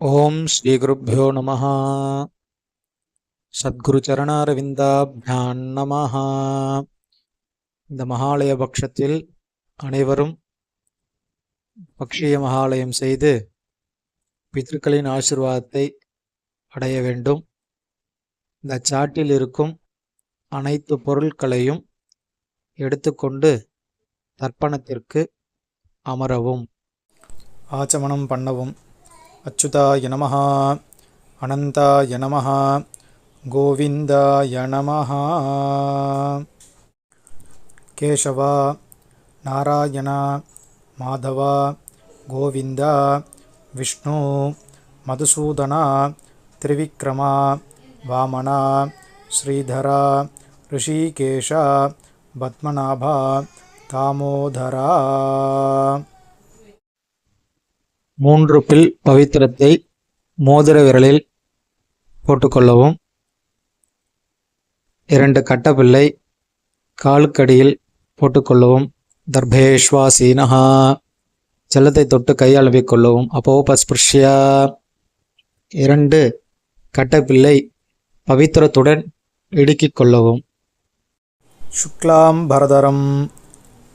ஓம் ஸ்ரீ குருப்போ நம சத்குரு சரணாரவிந்தாபியான் நம இந்த மகாலய பட்சத்தில் அனைவரும் பக்ஷிய மகாலயம் செய்து பித்ருக்களின் ஆசிர்வாதத்தை அடைய வேண்டும். இந்த சாட்டில் இருக்கும் அனைத்து பொருட்களையும் எடுத்துக்கொண்டு தர்ப்பணத்திற்கு அமரவும். ஆச்சமனம் பண்ணவும். अच्युताय नमः अनन्ताय नमः गोविन्दाय नमः। केशव नारायण माधव गोविन्द विष्णु मधुसूदन त्रिविक्रम वामन श्रीधर ऋषिकेश पद्मनाभ दामोदरा। மூன்று பில் பவித்திரத்தை மோதிர விரலில் போட்டுக்கொள்ளவும். இரண்டு கட்டப்பிள்ளை காலுக்கடியில் போட்டுக்கொள்ளவும். தர்பேஷ்வா சீனஹா செல்லத்தை தொட்டு கையால் கொள்ளவும். அப்போபஸ்பிருஷ்யா இரண்டு கட்டப்பிள்ளை பவித்திரத்துடன் இடுக்கிக் கொள்ளவும். சுக்லாம் பரதரம்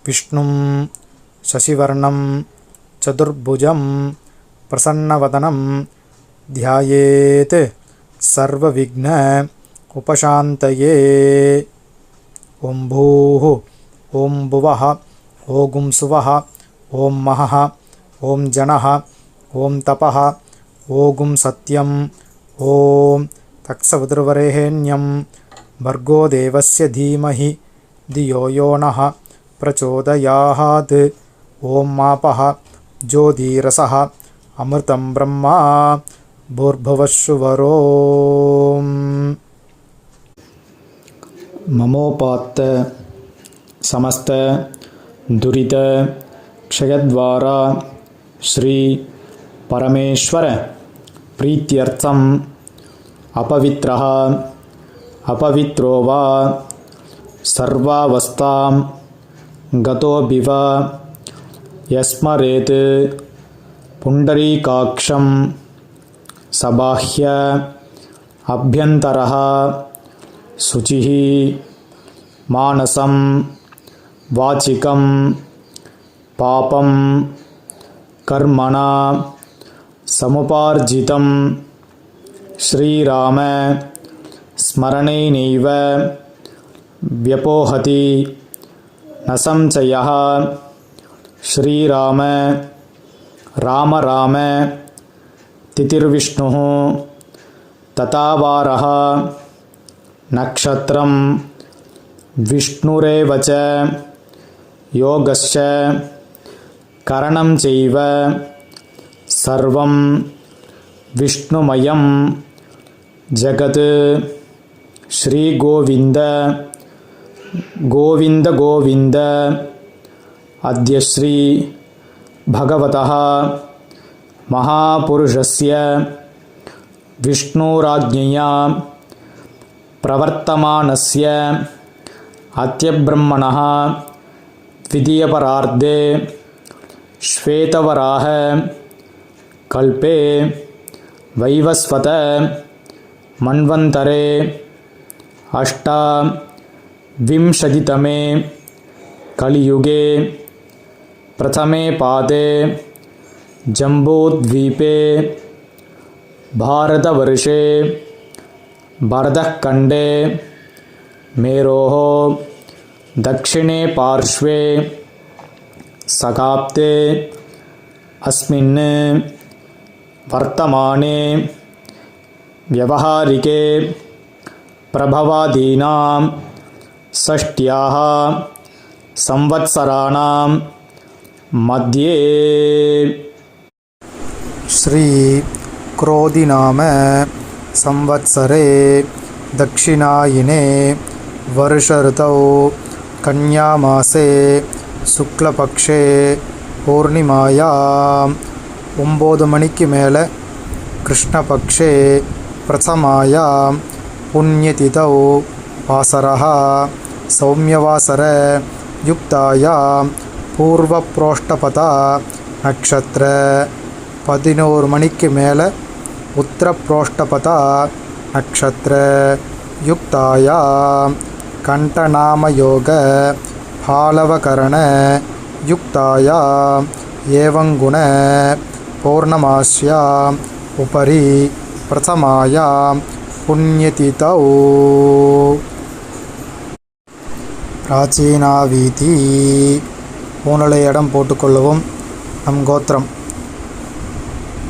விஷ்ணும் சசிவர்ணம் चतुर्भुजं प्रसन्नवदनं ध्यायेत् सर्वविघ्न उपशान्तये। ॐ भूः ॐ भुवः ॐ सुवः ॐ महः ॐ जनः ॐ तपः ॐ सत्यम् ॐ तत्सवितुर्वरेण्यं भर्गो देवस्य धीमहि धियो यो नः प्रचोदयात्। ॐ मापः జ్యోతిరస అమృతం బ్రహ్మ భూర్భువశువరో మమోపాత్త సమస్త దురిత క్షయద్వారా శ్రీ పరమేశ్వర ప్రీత్యర్థం అపవిత్ర అపవిత్రో వా సర్వావస్థాం గతోబివ यस्मरेत् पुण्डरीकाक्षं सबाह्य अभ्यन्तरः शुचिः मानसं वाचिकं पापं कर्मणा समुपार्जितं श्रीराम स्मरणेनैव व्यपोहति न संशयः श्रीराम राम राम तिथिर्विष्णुः तथावारः नक्षत्रं विष्णुरेव च योगश्च करणं चैव सर्वं विष्णुमयं जगत् श्रीगोविन्द गोविन्द गोविन्द अद्य श्री भगवतः महापुरुषस्य विष्णुराज्ञया प्रवर्तमानस्य अत्यब्रह्मणः द्वितीयपरार्धे श्वेतवराह कल्पे वैवस्वत मन्वन्तरे अष्टाविंशतितमे कलियुगे प्रथमे पादे जम्बूद्वीपे भारतवर्षे भरतखण्डे मेरोः दक्षिणे पार्श्वे सकाप्ते अस्मिन् वर्तमाने व्यवहारिके प्रभवादीनां षष्ट्याः संवत्सराणां मध्ये श्रीक्रोधिनाम संवत्सरे दक्षिणायिने वर्षऋतौ कन्यामासे சுக்லபக்ஷே பூர்ணிமாயாம் ஒம்பது மணிக்கு மேலே கிருஷ்ணபக்ஷே பிரசமாயாம் புண்ணியதிதௌ வாசரः சௌமியவாசர யுக்தாயாம் பூர்வ புரோஷ்டபதா நட்சத்திர பதினோரு மணிக்கு மேலே उत्तरप्रोष्ठपथा नक्षत्रयुक्तायां कण्ठनामयोग फालवकरणयुक्तायाम् एवं गुण पौर्णमास्याम् उपरि प्रथमायां पुण्यतिथौ பிராச்சீனாவீதி பூனலை இடம் போட்டுக்கொள்ளவும் நம் கோத்திரம்.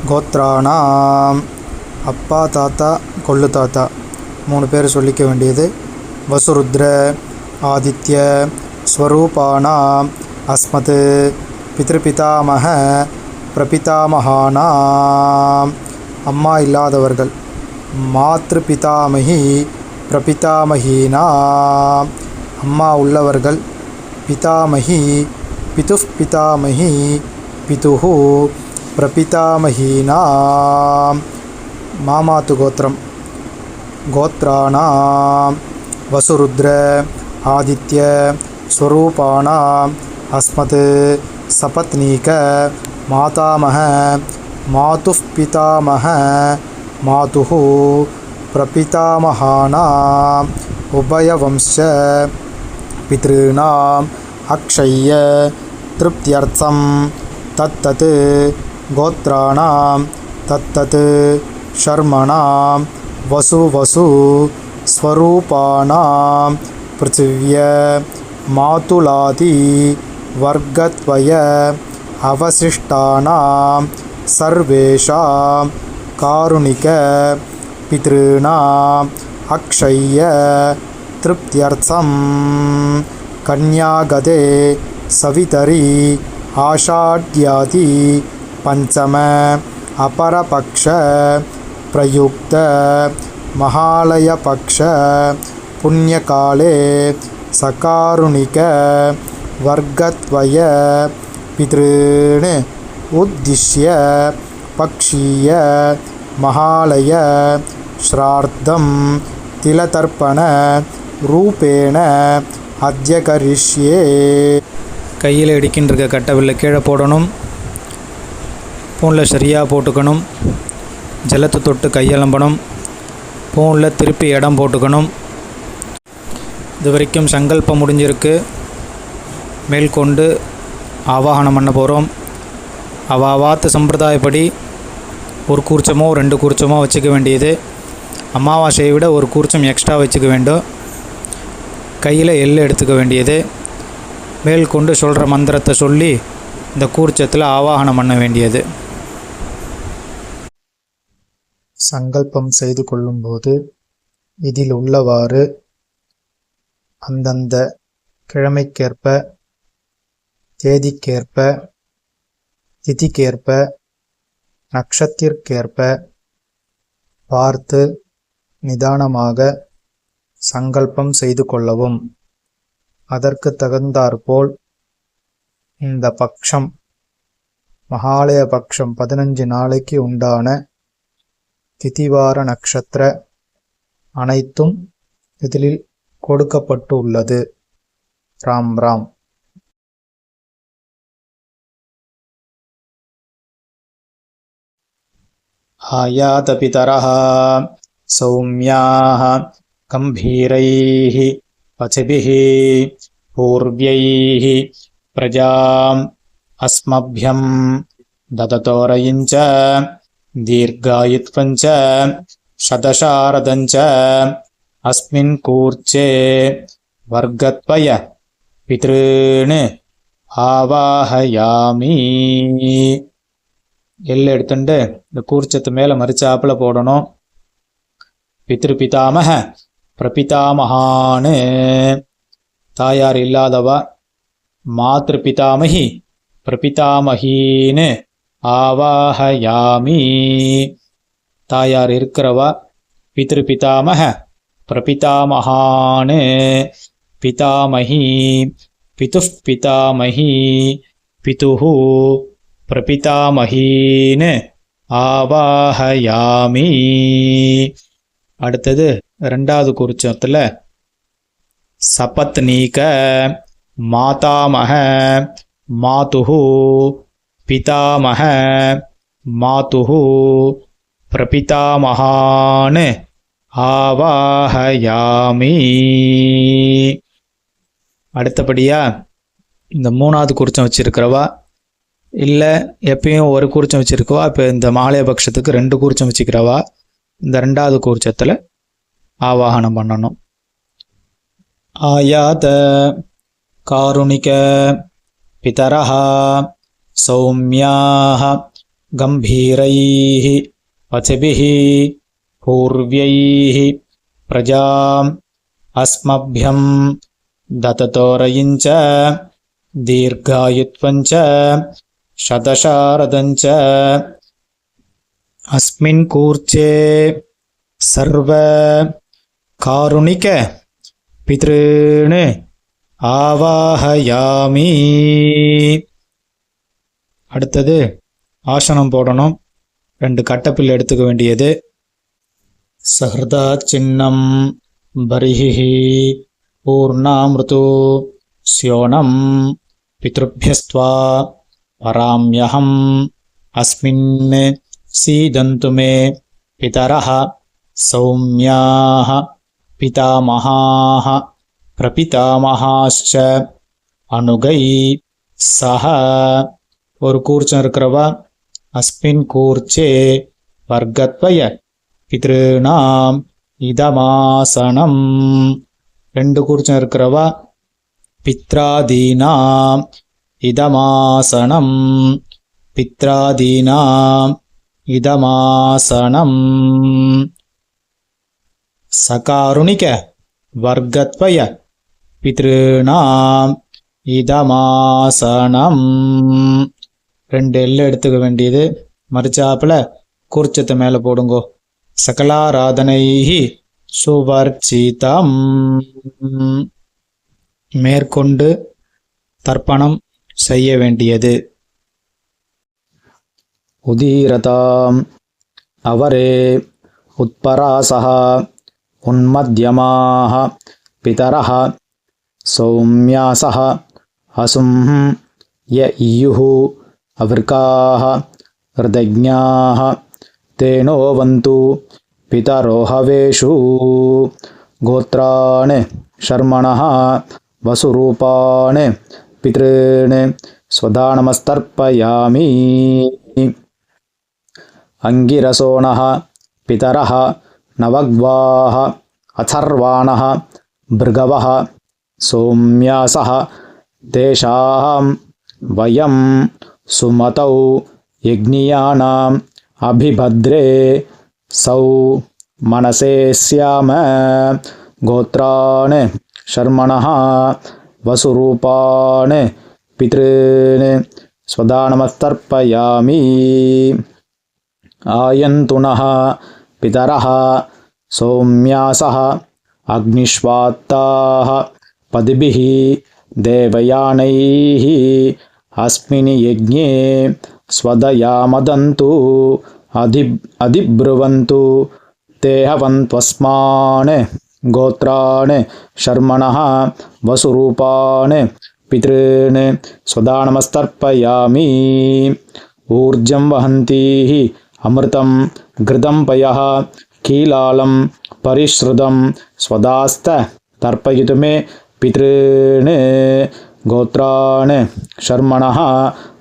கோத்ரானாம். அப்பா தாத்தா கொள்ளு தாத்தா. மூணு பேர் சொல்லிக்க வேண்டியது. வசுருத்ர ஆதித்ய ஸ்வரூபானாம் அஸ்மத் பித்ருபிதாமக பிரபிதாமகானாம் அம்மா இல்லாதவர்கள். மாத்ரு பிதாமகி பிரபிதாமகீனாம் அம்மா உள்ளவர்கள் பிதாமகி पितुः पितामही पितुः प्रपितामहीनां मातुः गोत्रं गोत्राणां वसुरुद्र आदित्य स्वरूपाणाम्। अस्मत् सपत्नीक मातामह मातुः पितामह मातुः प्रपितामहानाम्। उभयवंश पितॄणां अक्षय्य तृप्त्यर्थं तत्तत् गोत्राणां तत्तत् शर्मणां वसुवसु स्वरूपाणां पृथिव्य मातुलादि वर्गत्वय अवशिष्टानां सर्वेषां कारुणिक पितॄणाम् अक्षय्य तृप्त्यर्थं கன்யாகதே சவிதரி ஆஷாட்யாதி பஞ்சம அபரபக்ஷ பிரயுக்த மகாலயபக்ஷ புண்ணியகாலே சகாருணிக வர்க்கத்வய பிதॄண் உத்திஷ்ய பக்ஷீய மகாலய ஸ்ரார்த்தம் திலதர்ப்பண ரூபேண அத்திய கரிஷ்யே கையில் இடிக்கின்ற கட்டவில்லை கீழே போடணும். பூனில் சரியாக போட்டுக்கணும். ஜலத்தை தொட்டு கையெலம்பணும். பூனில் திருப்பி இடம் போட்டுக்கணும். இது வரைக்கும் சங்கல்பம் முடிஞ்சிருக்கு. மேற்கொண்டு ஆவாகனம் பண்ண போகிறோம். அவாவாத்து சம்பிரதாயப்படி ஒரு கூர்ச்சமோ ரெண்டு கூர்ச்சமோ வச்சுக்க வேண்டியது. அமாவாசையை விட ஒரு கூர்ச்சம் எக்ஸ்ட்ரா வச்சுக்க வேண்டும். கையில் எள் எடுத்துக்க வேண்டியது. மேல் கொண்டு சொல்கிற மந்திரத்தை சொல்லி இந்த கூர்ச்சத்தில் ஆவாகனம் பண்ண வேண்டியது. சங்கல்பம் செய்து கொள்ளும்போது இதில் உள்ளவாறு அந்தந்த கிழமைக்கேற்ப தேதிக்கேற்ப திதிக்கேற்ப நட்சத்திற்கேற்ப பார்த்து நிதானமாக சங்கல்பம் செய்து கொள்ளவும். அதற்கு தகுந்தாற்போல் இந்த பக்ஷம் மகாலய பக்ஷம் பதினஞ்சு நாளைக்கு உண்டான திதிவார நட்சத்திர அனைத்தும் இதில் கொடுக்கப்பட்டு உள்ளது ராம் ராம். ஆயாத பிதரா गम्भीरैः पथिभिः पूर्व्यैः प्रजाम् अस्मभ्यम् ददतोरयिम् च दीर्घायुत्वम् च शतशारदम् च अस्मिन् कूर्चे वर्गत्वय पितॄन् ஆவாஹயாமி எள்ளு எடுத்துட்டு இந்த கூர்ச்சத்து மேலே மறிச்சாப்புல போடணும் பித்ரு பிதாமக பிரபிதாமகான்னு தாயார் இல்லாதவா மாத்ரு பிதாமகி பிரபிதாமகின்னு ஆவாஹயாமி. தாயார் இருக்கிறவா பித்ரு பிதாமக பிரபிதாமகான்னு பிதாமகி பிதுஃப் பிதாமகி பிதுஹு பிரபிதாமகீன்னு ஆவாஹயாமி. அடுத்தது ரெண்டாவது குறிச்சத்தில் சபத்னீக மாதாமக மாதுஹு பிதாமக மாதுஹு பிரபிதாமகான் ஆவாஹயாமி அடுத்தபடியா இந்த மூணாவது குறிச்சம் வச்சிருக்கிறவா? இல்லை எப்பயும் ஒரு குறிச்சம் வச்சிருக்கவா? இப்போ இந்த மாலைய பட்சத்துக்கு ரெண்டு குறிச்சம் வச்சுக்கிறவா? இந்த ரெண்டாவது குறிச்சத்தில் ஆவாகனம் பண்ணணும் ஆயாத காருணிக பிதரः சௌமியாः गम्भीरैः वचभिः पूर्व्यैः प्रजाम् अस्मभ्यं दततोरयिञ्च दीर्घायुत्वञ्च शतशारदञ्च अस्मिन् कूर्चे सर्व காருணிக்க பித்ருணு ஆவாஹயாமி. அடுத்தது ஆசனம் போடணும். ரெண்டு கட்டப்பில் எடுத்துக்க வேண்டியது. சஹ்ரதா சின்னம் பரிஹி பூர்ணாமிருது ஸ்யோனம் பித்ருபியஸ்துவா பராமியகம் அஸ்மின் சீதந்து மே பிதரஹ சௌமியாக पितामहाः பிரபிதாமகாश्च அனுகை சஹ ஒரு கூர்ச்சம் இருக்கிறவா அஸ்மின் கூர்ச்சே வர்க்கத்வய பித்ருணாம் இதமாசனம். ரெண்டு கூர்ச்சம் இருக்கிறவா பித்ராதீனாம் இதமாசனம். பித்ராதீனாம் இதமாசனம். சகாருணிக வர்க்கத்வய பித்ருணாம் இதமாசனம். ரெண்டு எல்லு எடுத்துக்க வேண்டியது. மறிச்சாப்புல கூர்ச்சத்தை மேலே போடுங்கோ. சகலாராதனைஹி சுவர்ச்சிதம். மேற்கொண்டு தர்ப்பணம் செய்ய வேண்டியது. உதீரதாம். அவரே உட்பராசः उन्मध्यमाः। पितरः सौम्यासः असुं य इयुः अवृकाः हृदज्ञाः तेनोवन्तु पितरोहवेषु गोत्राणि शर्मणः वसुरूपाणि पितॄं स्वदानमस्तर्पयामि। अङ्गिरसोणः पितरः नवग्वाः अथर्वाणः भृगवः सौम्यासः तेषां वयं सुमतौ यज्ञियानाम् अभिभद्रे सौ मनसे स्याम। गोत्रान् शर्मणः वसुरूपान् पितॄन् स्वदानमस्तर्पयामि। आयन्तुनः पितरः सौम्यासः अग्निष्वात्ताः पदिभिः देवयानैः अस्मिन् यज्ञे स्वदयामदन्तु अधि अधिब्रुवन्तु ते हवन्त्वस्मान् गोत्रान् शर्मणः वसुरूपान् पितॄन् स्वदानमस्तर्पयामि। ऊर्जं वहन्तीः अमृतं घृतं पयः कीलालं परिश्रुतं स्वदास्त तर्पयितु मे पितॄन् गोत्रान् शर्मणः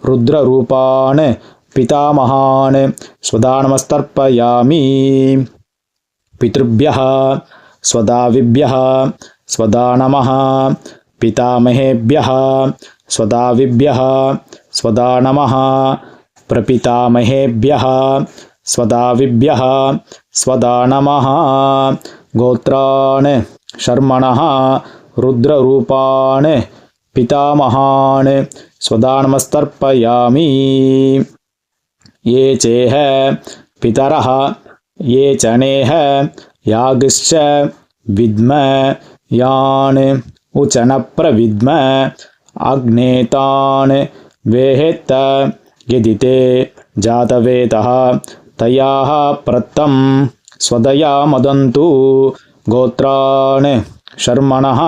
रुद्ररूपान् पितामहान् स्वदानमस्तर्पयामि। पितृभ्यः स्वदाविभ्यः स्वदानमः। पितामहेभ्यः स्वदाविभ्यः स्वदानमः। प्रपितामहेभ्यः स्वदाविभ्यः स्वदानमः गोत्रान् शर्मणः रुद्ररूपान् पितामहान् स्वदानमस्तर्पयामि। ये चेह पितरः ये च नेह यागिश्च विद्म यान् उचनप्रविद्म अग्नेतान् वेहेत्त यदि ते जातवेदः तयाः प्रत्तं स्वदया मदन्तु। गोत्रान् शर्मणः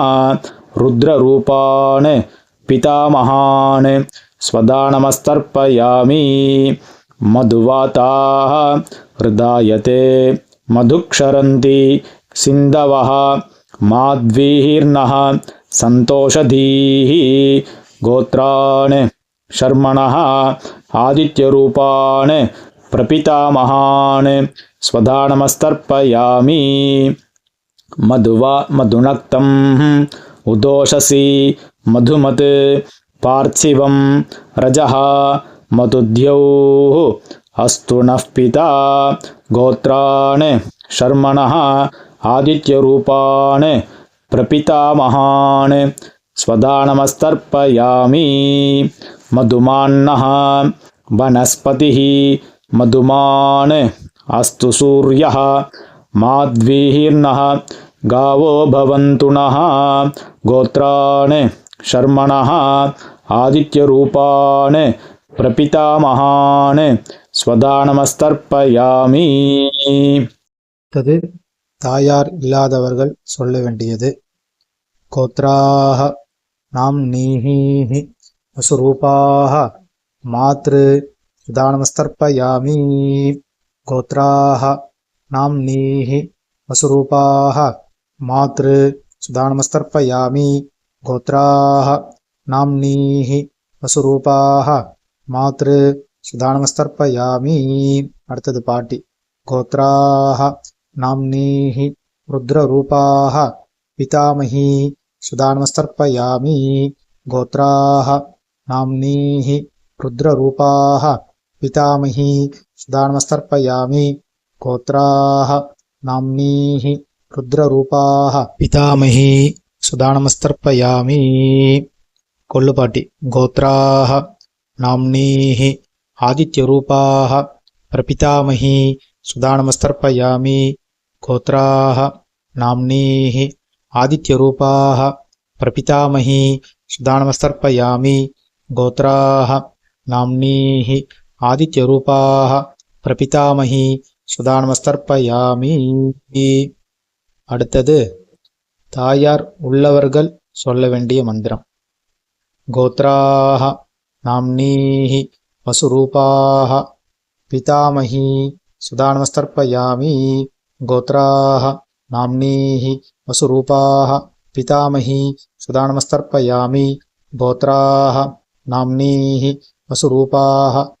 रुद्ररूपान् पितामहान् स्वदानमस्तर्पयामि। मधुवाताः हृदायते। मधुक्षरन्ति सिन्धवः माध्वीर्नः सन्तोषधीः। गोत्रान् शर्मणः आदित्यरूपान् प्रपितामहान् स्वधा नमस्तर्पयामि मधुवा मधुनक्तम् उदोषसि मधुमत् पार्थिवं रजः मधुद्यौः अस्तु नः पिता गोत्रान् शर्मणः आदित्यरूपान् प्रपितामहान् स्वधा नमस्तर्पयामि मधुमान्नः वनस्पतिः मधुमान् अस्तु सूर्यः माध्वीर्नः गावो भवन्तु नः गोत्रान् शर्मणः आदित्यरूपान् प्रपितामहान् स्वधा नमस्तर्पयामि அடுத்தது தாயார் இல்லாதவர்கள் சொல்ல வேண்டியது கோத்ராக நாம் நீஹீஹி வசுரூபாக மாத்ரு சுதானமஸ்தர்ப்பயாமி கோத்ராக நாம் நீஹி வசுரூபாக மாத்ரு சுதானமஸ்தர்ப்பயாமி கோத்ராக நாம் நீஹி வசுரூபாக மாத்ரு சுதானமஸ்தர்ப்பயாமி அடுத்தது பாட்டி गोत्राः नाम्नीः रुद्ररूपाः पितामही सुदानमस्तर्पयामि गोत्राः नाम्नीः रुद्ररूपाः पितामही सुदानमस्तर्पयामी गोत्रा नामनी रुद्ररूपा। पितामही सुदानमस्तर्पयामी। कोलुपाटी गोत्रा नामनी आदित्यरूपा। प्रपितामही सुदानमस्तर्पयामी। गोत्रा नामनी आदित्यरूपा। प्रपितामही सुदानमस्तर्पयामी। गोत्रा नामनी ஆதித்யரூபாக பிரபிதாமகி சுதானமஸ்தர்ப்பயாமி. அடுத்தது தாயார் உள்ளவர்கள் சொல்ல வேண்டிய மந்திரம். கோத்ராக நாம்னீஹி வசுரூபாக பிதாமகி சுதானமஸ்தர்ப்பயாமி. கோத்ராக நாம்னீஹி வசுரூபாக பிதாமகி சுதானமஸ்தர்ப்பயாமி. கோத்ராக நாம்னீஹி வசுரூபாக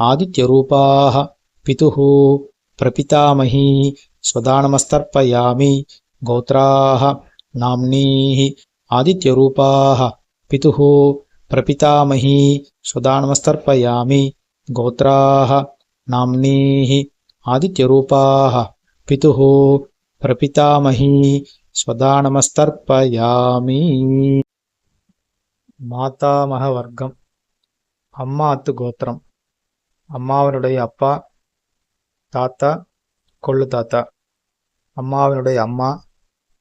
आदित्यरूपाः। पितुः प्रपितामही स्वदानमस्तर्पयामि। गोत्राः नाम्नीः आदित्यरूपाः। पितुः प्रपितामही स्वदानमस्तर्पयामि। गोत्राः नाम्नीः आदित्यरूपाः। पितुः प्रपितामही स्वदानमस्तर्पयामि। मातामहवर्गम्। अम्मात् गोत्रम्। அம்மாவனுடைய அப்பா தாத்தா கொள்ளு தாத்தா. அம்மாவினுடைய அம்மா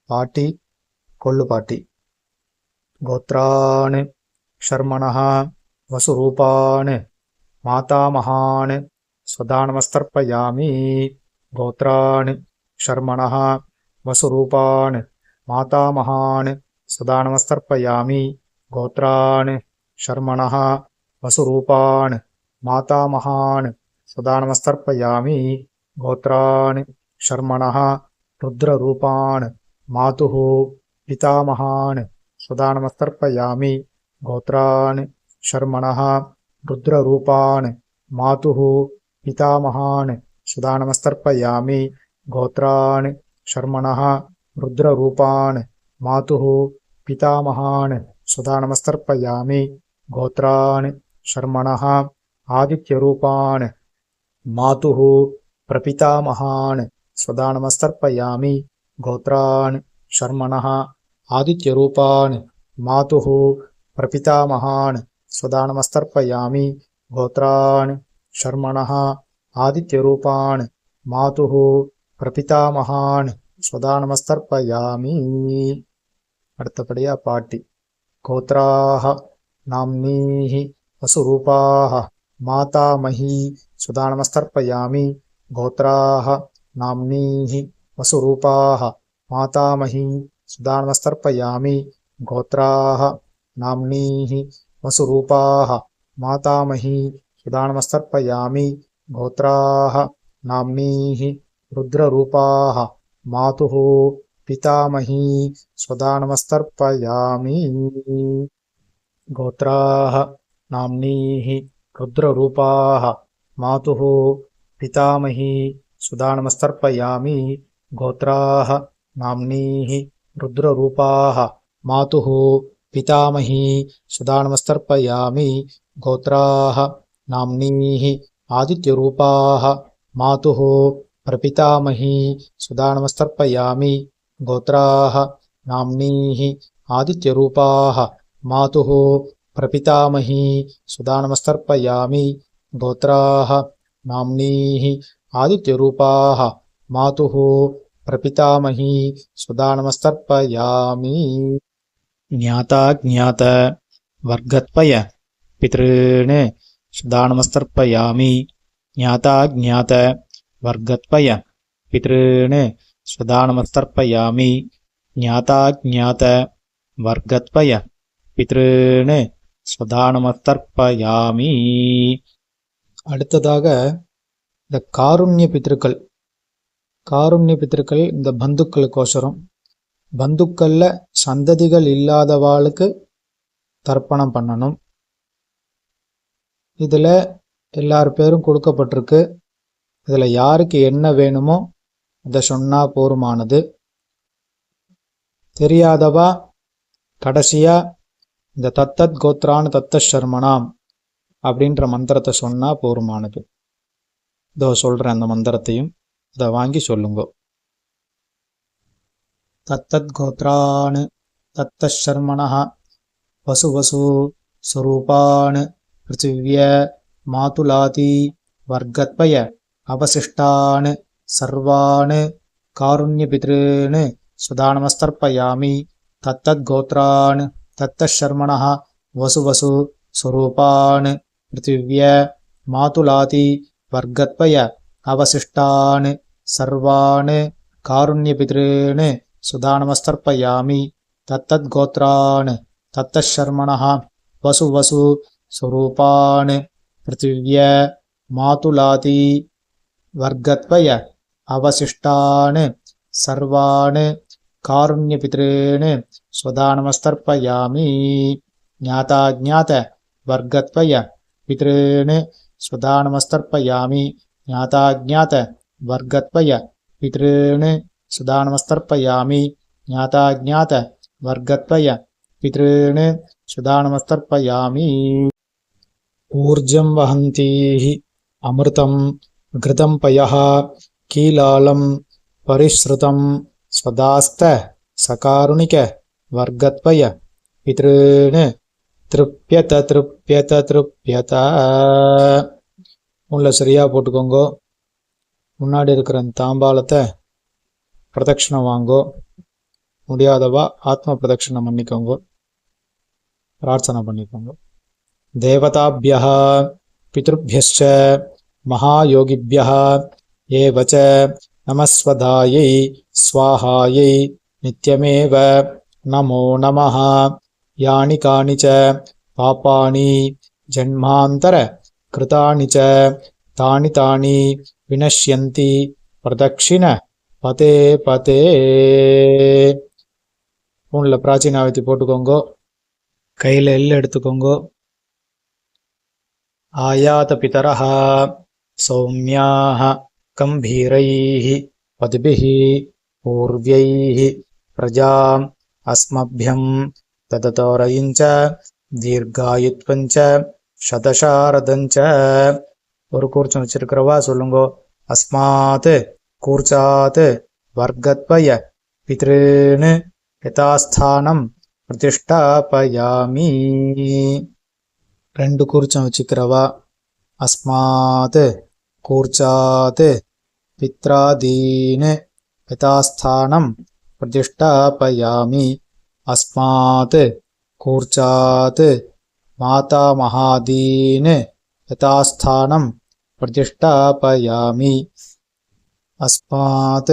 பாட்டி கொள்ளு பாட்டி. கோத்ரான் ஷர்மணா வசுரூபான் மாதாமகான் ஸ்வதானமஸ்தர்ப்பயாமி கோத்ரான் ஷர்மணா வசுரூபான் மாதாமகான் ஸ்வதானமஸ்தர்ப்பயாமி கோத்ரான் ஷர்மணா வசுரூபான் मातामहान् स्वदानमस्तर्पयामि गोत्रान् शर्मणः रुद्ररूपान् मातुः पितामहान् स्वदानमस्तर्पयामि गोत्रान् शर्मणः रुद्ररूपान् मातुः पितामहान् सुदानमस्तर्पयामि। गोत्रान् शर्मणः रुद्ररूपान् मातुः पितामहान् सुदानमस्तर्पयामि। गोत्रान् शर्मणः ஆதித்யரூபான். மாது பிரபிதாமகான் ஸ்வதானமஸ்தர்ப்பயாமி கோத்ரான். ஷர்மணா ஆதித்யரூபான். மாது பிரபிதாமகான் ஸ்வதானமஸ்தர்ப்பயாமி கோத்ரான். ஷர்மணா ஆதித்யரூபான். மாது பிரபிதாமகான் ஸ்வதானமஸ்தர்ப்பயாமி அடுத்தபடியா பாட்டி. கோத்ராக நாம்னீஹி வசுரூபாக మాతామహీ సుదానమస్తర్పయామి గోత్రాహ నామ్నీ వసురూపాహ మాతామహీ సుదానమస్తర్పయామి గోత్రాహ నామ్నీ వసురూపాహ మాతామహీ సుదానమస్తర్పయామి గోత్రాహ నామ్నీ రుద్రరూపాహ మాతు పితామహీ స్వదానమస్తర్పయామి గోత్రాహ నామ్నీ రుద్రరూపా మాతు పితామహీ సుదానమస్తర్పయామి గోత్రా నామ్నీ రుద్రరూపా మాతు పితామహీ సుదానమస్తర్పయామి గోత్రా నామ్నీ ఆదిత్యరూపా మాతు ప్రపితామహీ సుదానమస్తర్పయామి గోత్రా నామ్నీ ఆదిత్యరూపా మాతు प्रपितामही सुदानमस्तर्पयामि गोत्राः नाम्नीः आदित्यरूपाः मातुः प्रपितामही सुदानमस्तर्पयामि। ज्ञाता ज्ञात वर्गत्वय पितॄन् सुदानमस्तर्पयामि। ज्ञाता ज्ञात वर्गत्वय पितॄन् सुदानमस्तर्पयामि। ज्ञाता ज्ञात वर्गत्वय पितॄन् சுதானமத்தர்ப்பயாமி அடுத்ததாக இந்த காருண்ய பித்திருக்கள். காருண்ய பித்திருக்கள் இந்த பந்துக்களுக்கோசரம். பந்துக்களில் சந்ததிகள் இல்லாதவாளுக்கு தர்ப்பணம் பண்ணணும். இதில் எல்லார் பேரும் கொடுக்கப்பட்டிருக்கு. இதில் யாருக்கு என்ன வேணுமோ அதை சொன்னால் போருமானது. தெரியாதவா கடைசியாக இந்த தத்தத் கோத்ரான் தத்த சர்மனாம் அப்படின்ற மந்திரத்தை சொன்னா போருமானது. இதோ சொல்றேன் அந்த மந்திரத்தையும். இதை வாங்கி சொல்லுங்க. தத்தத் கோத்ரான் தத்த சர்மணா வசு வசு ஸ்வரூபான் பிருத்திவிய மாதுலாதி வர்க்கத்வய அவசிஷ்டான் சர்வான் காருண்யபித்ருன் சுதானமஸ்தர்ப்பயாமி தத்தத் கோத்ரான் तत्तः शर्मणः वसुवसु स्वरूपान् पृथिव्य मातुलाति वर्गत्वय अवशिष्टान् सर्वान् कारुण्यपितॄन् सुदानमस्तर्पयामि। तत्तद्गोत्रान् तत्तः शर्मणः वसुवसु स्वरूपान् पृथिव्य मातुलाति वर्गत्वय अवशिष्टान् सर्वान् कारुण्यपितॄन् स्वदानमस्तर्पयामि। ज्ञाताज्ञातवर्गत्वय पितॄन् स्वदानमस्तर्पयामि। ज्ञाताज्ञातवर्गत्वय पितॄन् पितॄण्य सुदानमस्तर्पयामि ज्ञाताज्ञात वर्गत्वय सुदानमस्तर्पयामि ऊर्जं वहन्तीः अमृतं घृतं पयः कीलालं परिश्रुतम् ஸ்வதாஸ்த சகாருணிக வர்க்கத்வய பித்ருன்னு திருப்யத திருப்யத திருப்யத. உள்ள சரியா போட்டுக்கோங்கோ. முன்னாடி இருக்கிற அந்த தாம்பாலத்தை பிரதட்சிணம் வாங்கோ. முடியாதவா ஆத்ம பிரதட்சிணம் பண்ணிக்கோங்க. பிரார்த்தனை பண்ணிக்கோங்க. தேவதாபியா பித்ருபியச்ச மகாயோகிபியா ஏவச்ச நமஸ்வதாயை ஸ்வாஹாயை நித்யமேவ நமோ நமः यानि कानि च पापानि जन्मान्तर कृतानि च तानि तानि विनश्यन्ति प्रदक्षिण பதே பதே ஃபோனில் பிராச்சீனாவத்தி போட்டுக்கோங்கோ கையில் எல் எடுத்துக்கோங்கோ ஆயாத பிதரः சௌமியாः கம்பீரைः पूर्व्यैः प्रजाम् अस्मभ्यं तदतोरयिञ्च दीर्घायुत्वं च शतशारदं வச்சிருக்கிறவா சொல்லுங்கோ सुलुङ्गो अस्मात् வர்க்கத்வய பித்ருன்னு யதாஸ்தானம் பிரதிஷ்டாபயாமி ரெண்டு கூர்ச்சம் வச்சுக்கிறவா अस्मात् कूर्चात् பித்ராதீன்னு यथास्थानं प्रतिष्ठापयामि अस्मात् कूर्चात् मातामहादीन् यथास्थानं प्रतिष्ठापयामि अस्मात्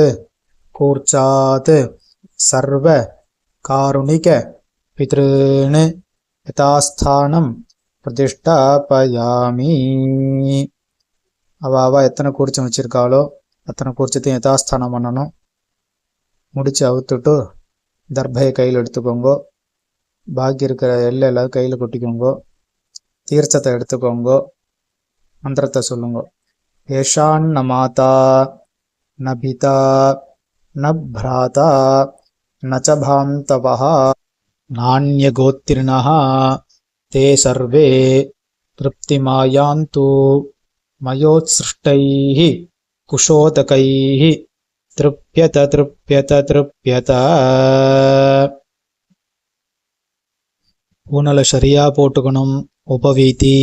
कूर्चात् सर्वकारुणिकपितॄन् यथास्थानं பிரதிஷ்டாபயாமி அவ அவ எத்தனை கூர்ச்சம் வச்சிருக்காளோ அத்தனை கூர்ச்சத்தையும் யதாஸ்தானம் பண்ணணும் முடித்து அவுத்துட்டு தர்பையை கையில் எடுத்துக்கோங்கோ. பாக்கி இருக்கிற எல்லை எல்லாம் கையில் கொட்டிக்கோங்கோ. தீர்ச்சத்தை எடுத்துக்கோங்கோ. மந்திரத்தை சொல்லுங்க. ஏஷான்ன மாதா ந பிதா ந பிராதா நச்சபாந்தவா நானியகோத்திரிணா தே சர்வே திருப்திமாயாந்து மயோத்சிருஷ்டை குஷோதகைஹி. திருப்யத திருப்யத திருப்யத பூனலை சரியாக போட்டுக்கணும். உபவீதி.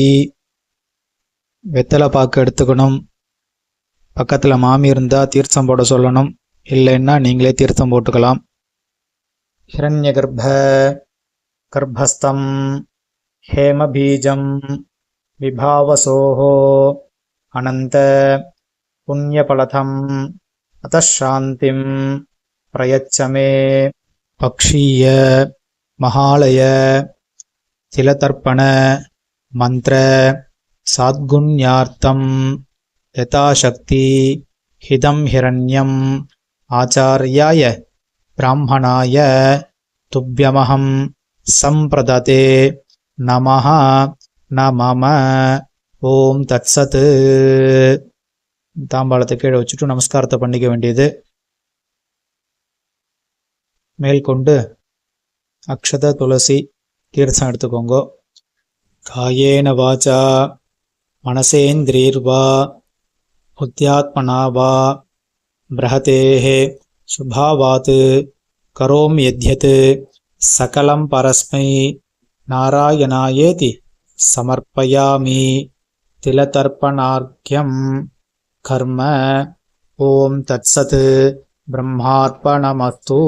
வெத்தலை பாக்கு எடுத்துக்கணும். பக்கத்தில் மாமி இருந்தால் தீர்த்தம் போட சொல்லணும். இல்லைன்னா நீங்களே தீர்த்தம் போட்டுக்கலாம். ஹிரண்ய கர்ப்ப. கர்ப்பஸ்தம். ஹேமபீஜம் விபாவசோஹோ அனந்த. புண்ணியபலதம். अतः शान्तिम् प्रयच्छ मे पक्षीय महालय तिलतर्पण मन्त्र साद्गुण्यार्थं यथाशक्ति हितं हिरण्यम् आचार्याय ब्राह्मणाय तुभ्यमहं सम्प्रदते नमः न मम ॐ तत्सत्। தாம்பாளத்தை கீழே வச்சுட்டு நமஸ்காரத்தை பண்ணிக்க வேண்டியது. மேல்கொண்டு அக்ஷத துளசி தீர்த்தம் எடுத்துக்கோங்கோ. காயேன வாச்சா மனசேந்திரீர்வா புத்தியாத்மனா வா பிரஹதேஹே சுபாவாத்து கரோம் எத்யத்து சகலம் பரஸ்மை நாராயணாயேதி சமர்ப்பயாமி திலதர்ப்பணார்க்கியம் கர்ம ஓம் தத்சத்து பிரம்மார்ப்பணமஸ்தூ